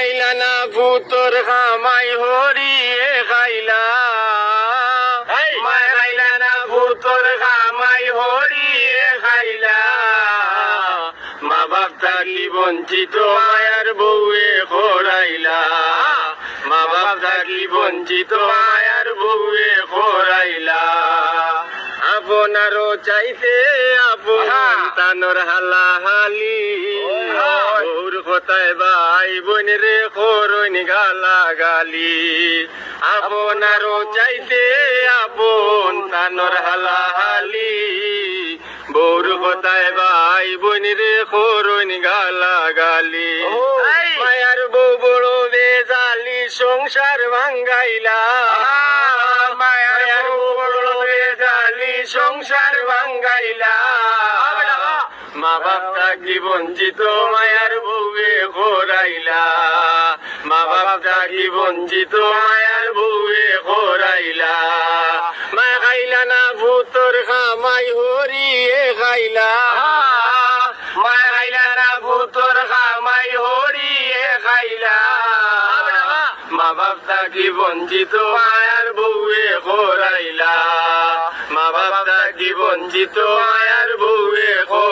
খাইলা না পুতর খামাই হরিয়ে খাইলা খাইলা না পুতর খামাই হরিয়ে খাইলা মা বাপ থাকি বঞ্চিত মায়ার বউয়ে খোরাইলা? মা বাপ থাকি বঞ্চিত মায়ার বউয়ে খোরাইলা? আপনারও চাইতে আপন তানোর হালা হালি কোথায় ভাই বোন রে খোরইন গালা গালি। আপনারও চাইতে আপন তানোর হালা হালি বৌর কোথায় ভাই বোন রে খোরইন গালা গালি। মায়ার বউ বড় বেজালি সংসার ভাঙ্গাইলা। মায়ার বউ বড় বেজালি সংসার ভাঙ্গাইলা। মা বাপ থাকি বঞ্চিত? মায়ার বউয়ে খোরাইলা মা বাপ থাকি বঞ্চিত? মায়ার বউয়ে খোরাইলা মা খাইলা না ভূতর খামাই হরিয়ে খাইলা। মা খাইলা না ভূতর খামাই হরিয়ে খাইলা। মা বাপ থাকি বঞ্চিত? মায়ার বউয়ে খোরাইলা মা বাপ থাকি বঞ্চিত? মায়ার বউয়ে খোরাইলা